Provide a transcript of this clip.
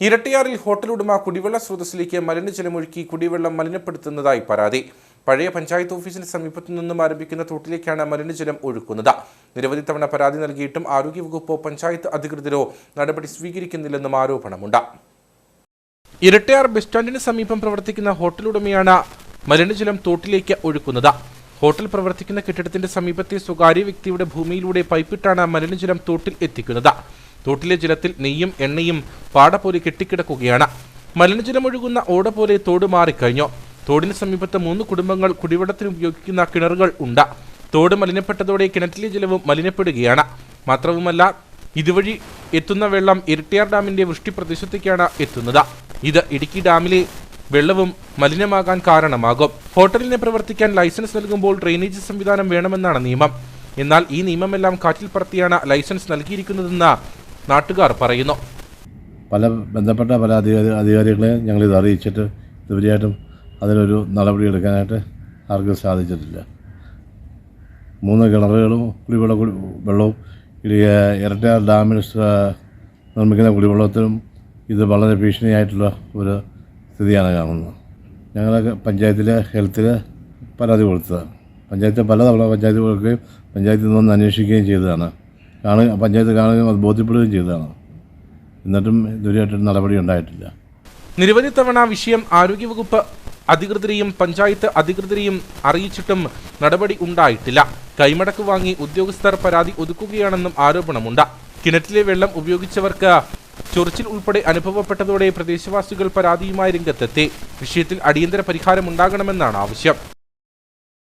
ഇരട്ടിയാറിൽ hotel ഉടമ കുടിവെള്ള സ്രോതസ്സിലേക്ക് മലിനജലമൊഴുക്കി കുടിവെള്ളം മലിനപ്പെടുത്തുന്നതായി പരാതി. പഴയ പഞ്ചായത്ത് ഓഫീസിന് സമീപത്തു നിന്നും ആരംഭിക്കുന്ന തോട്ടിലേക്കാണ് മലിനജലം ഒഴുക്കുന്നത്. നിരവധി തവണ പരാതി നൽകിയിട്ടും ആരോഗ്യവകുപ്പോ പഞ്ചായത്ത് അധികൃതരോ നടപടി സ്വീകരിക്കുന്നില്ലെന്നും ആരോപണമുണ്ട്. ഇരട്ടയാർ ബസ് സ്റ്റാൻഡിന് സമീപം പ്രവർത്തിക്കുന്ന ഹോട്ടൽ ഉടമയാണ് മലിനജലം തോട്ടിലേക്ക് ഒഴുക്കുന്നത്. ഹോട്ടൽ പ്രവർത്തിക്കുന്ന കെട്ടിടത്തിന്റെ സമീപത്തെ സ്വകാര്യ വ്യക്തിയുടെ ഭൂമിയിലൂടെ പൈപ്പിട്ടാണ് മലിനജലം തോട്ടിൽ എത്തിക്കുന്നത്. തോട്ടിലെ ജലത്തിൽ നെയ്യും എണ്ണയും പാട പോലെ കെട്ടിക്കിടക്കുകയാണ്. മലിനജലമൊഴുകുന്ന ഓട പോലെ തോട് മാറിക്കഴിഞ്ഞു. തോടിന് സമീപത്ത് മൂന്ന് കുടുംബങ്ങൾ കുടിവെള്ളത്തിന് ഉപയോഗിക്കുന്ന കിണറുകൾ ഉണ്ട്. തോട് മലിനപ്പെട്ടതോടെ കിണറ്റിലെ ജലവും മലിനപ്പെടുകയാണ്. മാത്രവുമല്ല ഇതുവഴി എത്തുന്ന വെള്ളം ഇരട്ടിയാർ ഡാമിന്റെ വൃഷ്ടി പ്രദേശത്തേക്കാണ് എത്തുന്നത്. ഇത് ഇടുക്കി ഡാമിലെ വെള്ളവും മലിനമാകാൻ കാരണമാകും. ഹോട്ടലിനെ പ്രവർത്തിക്കാൻ ലൈസൻസ് നൽകുമ്പോൾ ഡ്രെയിനേജ് സംവിധാനം വേണമെന്നാണ് നിയമം. എന്നാൽ ഈ നിയമമെല്ലാം കാറ്റിൽ പറത്തിയാണ് ലൈസൻസ് നൽകിയിരിക്കുന്നതെന്ന് നാട്ടുകാർ പറയുന്നു. പല ബന്ധപ്പെട്ട പല അധികാരി അധികാരികളെ ഞങ്ങളിത് അറിയിച്ചിട്ട് ഇതുവരെയായിട്ടും അതിനൊരു നടപടി എടുക്കാനായിട്ട് ആർക്കും സാധിച്ചിട്ടില്ല. മൂന്ന് കിണറുകളും കുടിവെള്ള കുടി വെള്ളവും ഇത് ഇരട്ടയാർ ഡാമിന് നിർമ്മിക്കുന്ന കുടിവെള്ളത്തിനും ഇത് വളരെ ഭീഷണിയായിട്ടുള്ള ഒരു സ്ഥിതിയാണ് കാണുന്നത്. ഞങ്ങളൊക്കെ പഞ്ചായത്തിലെ ഹെൽത്തിൽ പരാതി കൊടുത്തതാണ്. പഞ്ചായത്ത് പലതവണ പഞ്ചായത്ത് കൊടുക്കുകയും പഞ്ചായത്തിൽ നിന്ന് അന്വേഷിക്കുകയും ചെയ്തതാണ്. കാണുക പഞ്ചായത്ത് കാണുകയും അത് ബോധ്യപ്പെടുകയും ചെയ്തതാണ്. എന്നിട്ടും ഇതുവരെയായിട്ട് നടപടി ഉണ്ടായിട്ടില്ല. നിരവധി തവണ വിഷയം ആരോഗ്യവകുപ്പ് അധികൃതരെയും പഞ്ചായത്ത് അധികൃതരെയും അറിയിച്ചിട്ടും നടപടി ഉണ്ടായിട്ടില്ല. കൈമടക്ക് വാങ്ങി ഉദ്യോഗസ്ഥർ പരാതി ഒതുക്കുകയാണെന്നും ആരോപണമുണ്ട്. കിണറ്റിലെ വെള്ളം ഉപയോഗിച്ചവർക്ക് ചൊറിച്ചിൽ ഉൾപ്പെടെ അനുഭവപ്പെട്ടതോടെ പ്രദേശവാസികൾ പരാതിയുമായി രംഗത്തെത്തി. വിഷയത്തിൽ അടിയന്തര പരിഹാരം ഉണ്ടാകണമെന്നാണ് ആവശ്യം.